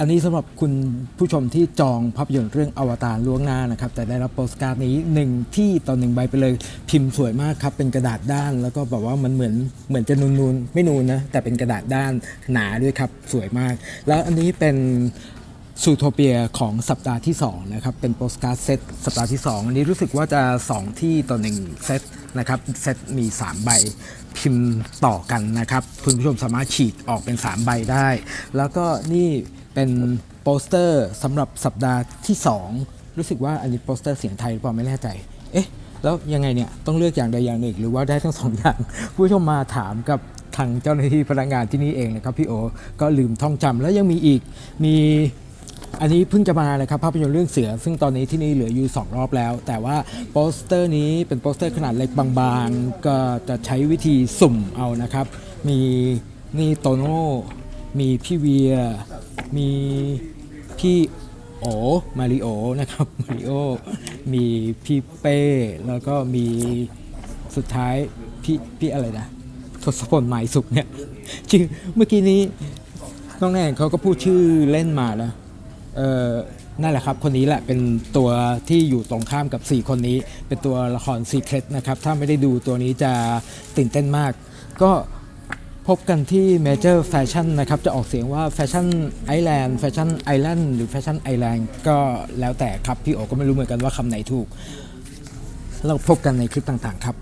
อันนี้สำหรับคุณผู้ชมที่จองภาพยนตร์เรื่องอวตารล่วงหน้านะครับ แต่ได้รับโปสการ์ดนี้หนึ่งที่ต่อหนึ่งใบไปเลย พิมพ์สวยมากครับ เป็นกระดาษด้าน แล้วก็แบบว่ามันเหมือนเหมือนจะนูนๆ ไม่นูนนะ แต่เป็นกระดาษด้านหนาด้วยครับ สวยมาก แล้วอันนี้เป็นซูโทเปียของสัปดาห์ที่ 2 นะครับ เป็นโปสการ์ดเซตสัปดาห์ที่ 2 อันนี้รู้สึกว่าจะ 2 ที่ต่อ1เซตนะครับเซตมี 3 ใบพิมพ์ต่อกันนะครับ คุณผู้ชมสามารถฉีกออกเป็น 3 ใบได้ แล้วก็นี่ เป็นโปสเตอร์สำหรับสัปดาห์ที่ 2 รู้สึกว่าอันนี้โปสเตอร์เสียงไทยหรือเปล่าไม่แน่ใจ เอ๊ะ แล้วยังไงเนี่ยต้องเลือกอย่างใดอย่างหนึ่ง หรือว่าได้ทั้งสองอย่าง ผู้ชมมาถามกับทางเจ้าหน้าที่พนักงานที่นี่เองนะครับพี่โอ ก็ลืมท่องจำแล้วยังมีอีกมีอันนี้เพิ่งจะมาเลยครับภาพยนตร์เรื่องเสือ ซึ่งตอนนี้ที่นี่เหลืออยู่ 2 รอบแล้ว แต่ว่าโปสเตอร์นี้เป็นโปสเตอร์ขนาดเล็กบางๆ ก็จะใช้วิธีสุ่มเอานะครับ มีนี่โตโน่มีพี่เวีย มีพี่โอมาริโอนะครับมาริโอมีพี่เป้แล้วก็มีสุดท้ายพี่พี่อะไรนะทศพลหมายสุขเนี่ยชื่อเมื่อกี้นี้น้องแนนเขาก็พูดชื่อเล่นมาแล้วเออนั่นแหละครับ คนนี้แหละเป็นตัวที่อยู่ตรงข้ามกับ 4 คนนี้ เป็นตัวละครซีเครตนะครับ ถ้าไม่ได้ดูตัวนี้จะตื่นเต้นมาก ก็ พบกันที่เมเจอร์แฟชั่นนะครับ จะออกเสียงว่าแฟชั่นไอแลนด์แฟชั่นไอแลนด์หรือแฟชั่นไอแลนด์ก็แล้วแต่ครับ พี่โอก็ไม่รู้เหมือนกันว่าคำไหนถูก เราพบกันในคลิปต่างๆครับ